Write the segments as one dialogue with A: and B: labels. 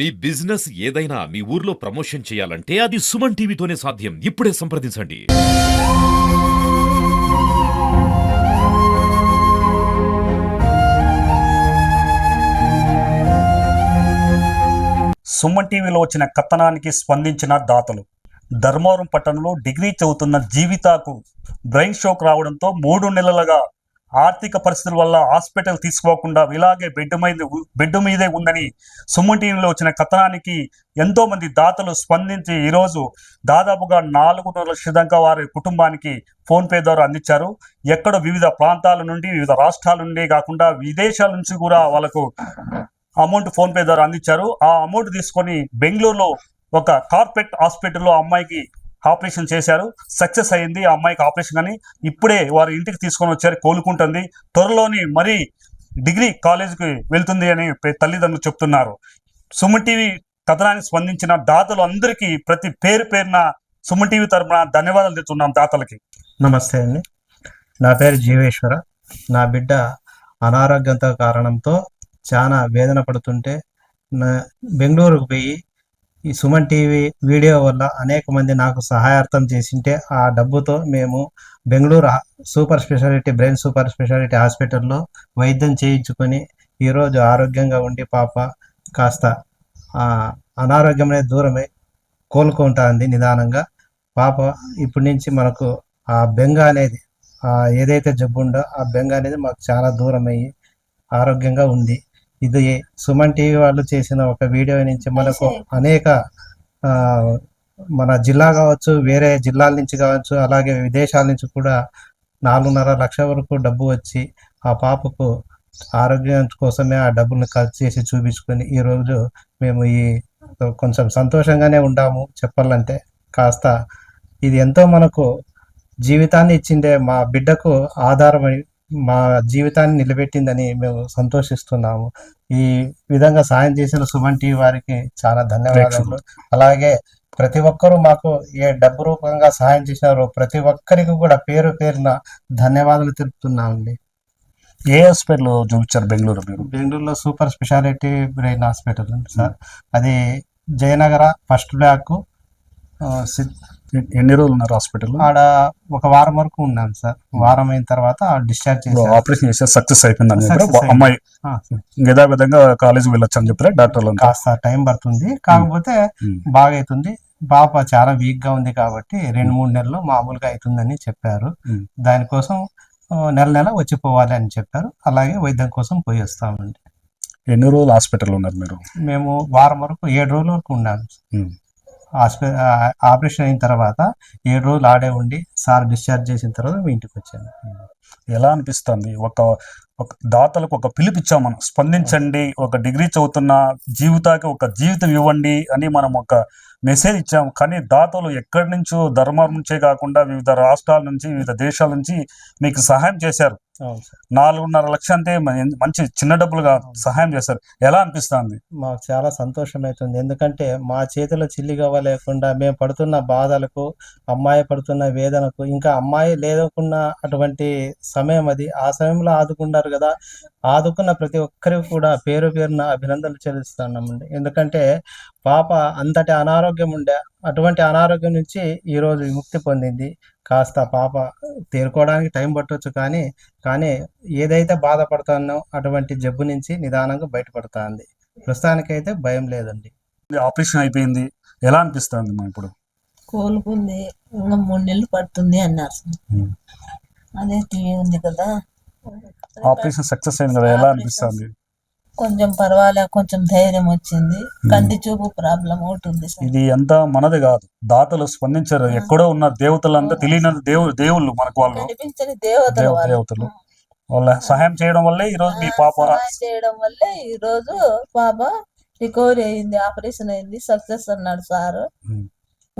A: మీ business ఏదైనా మీ ఊర్లో promotion చేయాలంటే అది సుమన్ టీవీతోనే సాధ్యం. ఇప్పుడే సంప్రదించండి.
B: సుమన్ టీవీలో వచ్చిన కథనానికి స్పందించిన దాతలు ధర్మవరం పట్టణంలో డిగ్రీ చదువుతున్న జీవితాకు బ్రెయిన్ షోక్ రావడంతో మూడు నెలలుగా ఆర్థిక పరిస్థితుల వల్ల హాస్పిటల్ తీసుకోకుండా ఇలాగే బెడ్ మీద బెడ్ మీదే ఉందని సుమన్ టీవీలో వచ్చిన కథనానికి ఎంతో మంది దాతలు స్పందించి ఈరోజు దాదాపుగా నాలుగున్నర లక్షల దాకా వారి కుటుంబానికి ఫోన్పే ద్వారా అందించారు. ఎక్కడ వివిధ ప్రాంతాల నుండి వివిధ రాష్ట్రాల నుండి కాకుండా విదేశాల నుంచి కూడా వాళ్ళకు అమౌంట్ ఫోన్పే ద్వారా అందించారు. ఆ అమౌంట్ తీసుకొని బెంగళూరులో ఒక కార్పొరేట్ హాస్పిటల్లో అమ్మాయికి ఆపరేషన్ చేశారు. సక్సెస్ అయింది ఆ అమ్మాయికి ఆపరేషన్ కానీ. ఇప్పుడే వారి ఇంటికి తీసుకొని వచ్చారు కోలుకుంటుంది. త్వరలోని మరి డిగ్రీ కాలేజీకి వెళ్తుంది అని తల్లిదండ్రులు చెప్తున్నారు. సుమన్ టీవీ కథనానికి స్పందించిన దాతలు అందరికీ ప్రతి పేరు పేరున సుమన్ టీవీ తరఫున ధన్యవాదాలు తెచ్చున్నాం దాతలకి.
C: నమస్తే అండి. నా పేరు జీవేశ్వర. నా బిడ్డ అనారోగ్యంతో కారణంతో చాలా వేదన పడుతుంటే నా బెంగళూరుకు పోయి ఈ సుమన్ టీవీ వీడియో వల్ల అనేక మంది నాకు సహాయార్థం చేసింటే ఆ డబ్బుతో మేము Bengaluru super speciality brain super speciality హాస్పిటల్లో వైద్యం చేయించుకొని ఈరోజు ఆరోగ్యంగా ఉండి పాప కాస్త అనారోగ్యం అనేది దూరమై కోలుకుంటుంది నిదానంగా. పాప ఇప్పటి నుంచి మనకు ఆ బెంగ అనేది ఏదైతే జబ్బు ఉందో ఆ బెంగ అనేది మాకు చాలా దూరమయ్యి ఆరోగ్యంగా ఉంది. ఇది సుమన్ టీవీ వాళ్ళు చేసిన ఒక వీడియో నుంచి మనకు అనేక మన జిల్లా కావచ్చు వేరే జిల్లాల నుంచి కావచ్చు అలాగే విదేశాల నుంచి కూడా నాలుగున్నర లక్ష వరకు డబ్బు వచ్చి ఆ పాపకు ఆరోగ్యం కోసమే ఆ డబ్బులు ఖర్చు చేసి చూపించుకొని ఈరోజు మేము ఈ కొంచెం సంతోషంగానే ఉండాము చెప్పాలంటే. కాస్త ఇది ఎంతో మనకు జీవితాన్ని ఇచ్చిండే మా బిడ్డకు ఆధారమై మా జీవితాన్ని నిలబెట్టిందని మేము సంతోషిస్తున్నాము. ఈ విధంగా సాయం చేసిన సుమన్ టీవీ వారికి చాలా ధన్యవాదాలు అలాగే ప్రతి ఒక్కరూ మాకు ఏ డబ్బు రూపంగా సహాయం చేసినారో ప్రతి ఒక్కరికి కూడా పేరు పేరున ధన్యవాదాలు తెలుపుతున్నామండి.
B: ఏ హాస్పిటల్ చూపించారు బెంగళూరు మీరు?
C: బెంగళూరులో సూపర్ స్పెషాలిటీ బ్రెయిన్ హాస్పిటల్ ఉంది సార్. అది జయనగర ఫస్ట్ బ్లాక్
B: ఎన్ని రోజులు ఉన్నారు హాస్పిటల్
C: ఆడ ఒక వారం వరకు ఉన్నాం సార్. వారం అయిన తర్వాత డిశ్చార్జ్ చేశారు.
B: ఆపరేషన్ చేస్తే సక్సెస్
C: అయింది.
B: అమ్మాయి
C: ఆ,
B: యథావిధంగా కాలేజీకి వెళ్ళొచ్చు అని చెప్పారు? డాక్టర్లు.
C: కాస్త టైం పడుతుంది. కాకపోతే. బాగా అవుతుంది పాప చాలా వీక్గా ఉంది కాబట్టి రెండు మూడు నెలలు మామూలుగా అవుతుందని చెప్పారు. దానికోసం నెల నెల వచ్చిపోవాలి అని చెప్పారు. అలాగే వైద్యం కోసం పోయి వస్తామండి.
B: ఎన్ని రోజులు హాస్పిటల్ ఉన్నారు మీరు?
C: మేము వారం వరకు ఏడు రోజుల వరకు ఉన్నాము ఆపరేషన్ అయిన తర్వాత ఏడు రోజులు ఆడే ఉండి సార్ డిశ్చార్జ్ చేసిన తర్వాత మీ ఇంటికి వచ్చాను
B: ఎలా అనిపిస్తుంది? ఒక ఒక దాతలకు ఒక పిలుపిచ్చాం మనం. స్పందించండి ఒక డిగ్రీ చదువుతున్న జీవితానికి ఒక జీవితం ఇవ్వండి అని మనం ఒక మెసేజ్ ఇచ్చాం. కానీ దాతలు ఎక్కడి నుంచో ధర్మం నుంచే కాకుండా వివిధ రాష్ట్రాల నుంచి వివిధ దేశాల నుంచి మీకు సహాయం చేశారు. నాలుగున్నర లక్ష అంటే మంచి చిన్న డబ్బులుగా సహాయం చేశారు ఎలా అనిపిస్తుంది?
C: మాకు చాలా సంతోషం అవుతుంది ఎందుకంటే మా చేతిలో చిల్లిగవ్వ లేకుండా మేము పడుతున్న బాధలకు అమ్మాయి పడుతున్న వేదనకు ఇంకా అమ్మాయి లేదకున్న అటువంటి సమయం అది. ఆ సమయంలో ఆదుకున్నారు కదా. ఆదుకున్న ప్రతి ఒక్కరికి కూడా పేరు పేరున అభినందనలు చెల్లిస్తున్నామండి. ఎందుకంటే పాప అంతటి అనారోగ్యం ఉండే అటువంటి అనారోగ్యం నుంచి ఈరోజు విముక్తి పొందింది. కాస్త పాప తేరుకోవడానికి టైం పట్టొచ్చు కానీ కానీ ఏదైతే బాధపడుతానో అటువంటి జబ్బు నుంచి నిదానంగా బయటపడుతుంది. ప్రస్తుతానికైతే భయం లేదండి.
B: ఆపరేషన్ అయిపోయింది. ఎలా అనిపిస్తుంది మా ఇప్పుడు?
D: కోలుకుంది. ఇంకా మూడు నెలలు పడుతుంది అన్నారు. అదే టీవీ ఉంది కదా.
B: ఆపరేషన్ సక్సెస్ అయింది కదా. ఎలా అనిపిస్తుంది?
D: కొంచెం పర్వాలే కొంచెం ధైర్యం వచ్చింది. కంటి చూపు ప్రాబ్లం ఒకటి ఉంది సార్.
B: ఇది ఎంత మనది కాదు. దాతలు స్పందించారు. ఎక్కడో ఉన్న దేవతలంతా తెలియని దేవు దేవుళ్ళు మనకు వాళ్ళు.
D: దేవతలు
B: దేవ-
D: వాళ్ళు.
B: దేవతలు. సహాయం చేయడం వల్లే ఈ రోజు మీ పాప
D: చేయడం వల్లే ఈ రోజు పాప రికవరీ అయింది ఆపరేషన్ అయింది సక్సెస్ అన్నాడు సార్.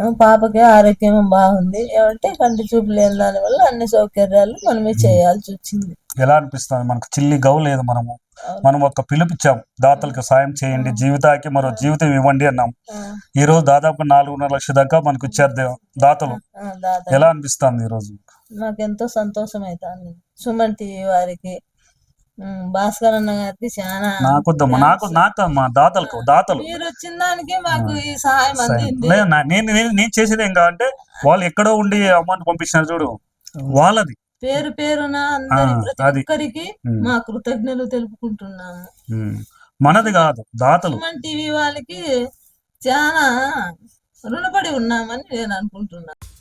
D: పాపకి ఆరోగ్యం బాగుంది. ఏమంటే కంటి చూపు లేని దాని వల్ల అన్ని సౌకర్యాలు మనమే చేయాల్సి వచ్చింది.
B: ఎలా అనిపిస్తుంది? మనకు చిల్లి గౌ లేదు మనము. మనం ఒక పిలుపిచ్చాం. దాతలకు సాయం చేయండి. జీవితానికి మరో జీవితం ఇవ్వండి అన్నాం. ఈ రోజు దాదాపు నాలుగున్నర లక్షల దాకా మనకు ఇచ్చారు దేవ- దాతలు. ఎలా అనిపిస్తుంది ఈ రోజు?
D: నాకెంతో సంతోషం అవుతుంది సుమన్ టీవీ వారికి భాస్కర్ అన్న గారికి చాలా
B: నాకొద్దమ్మా నాకు నాకు మా దాతలకు దాతలు.
D: మీరు వచ్చిన దానికి మాకు ఈ సహాయం. అందింది.
B: లేదు, నా- నేను నేను నేను చేసేది ఏం కాదంటే వాళ్ళు ఎక్కడో ఉండి అమౌంట్ పంపించినారు చూడు. వాళ్ళది.
D: పేరు పేరున అందరి
B: ఆ,
D: ప్రతి
B: అది.
D: ఒక్కరికి
B: ఉమ్,
D: మా కృతజ్ఞతలు తెలుపుకుంటున్నాము.
B: ఉమ్. మనది కాదు దాతలు.
D: సుమన్ టీవీ వాళ్ళకి చాలా రుణపడి ఉన్నామని నేను అనుకుంటున్నాను.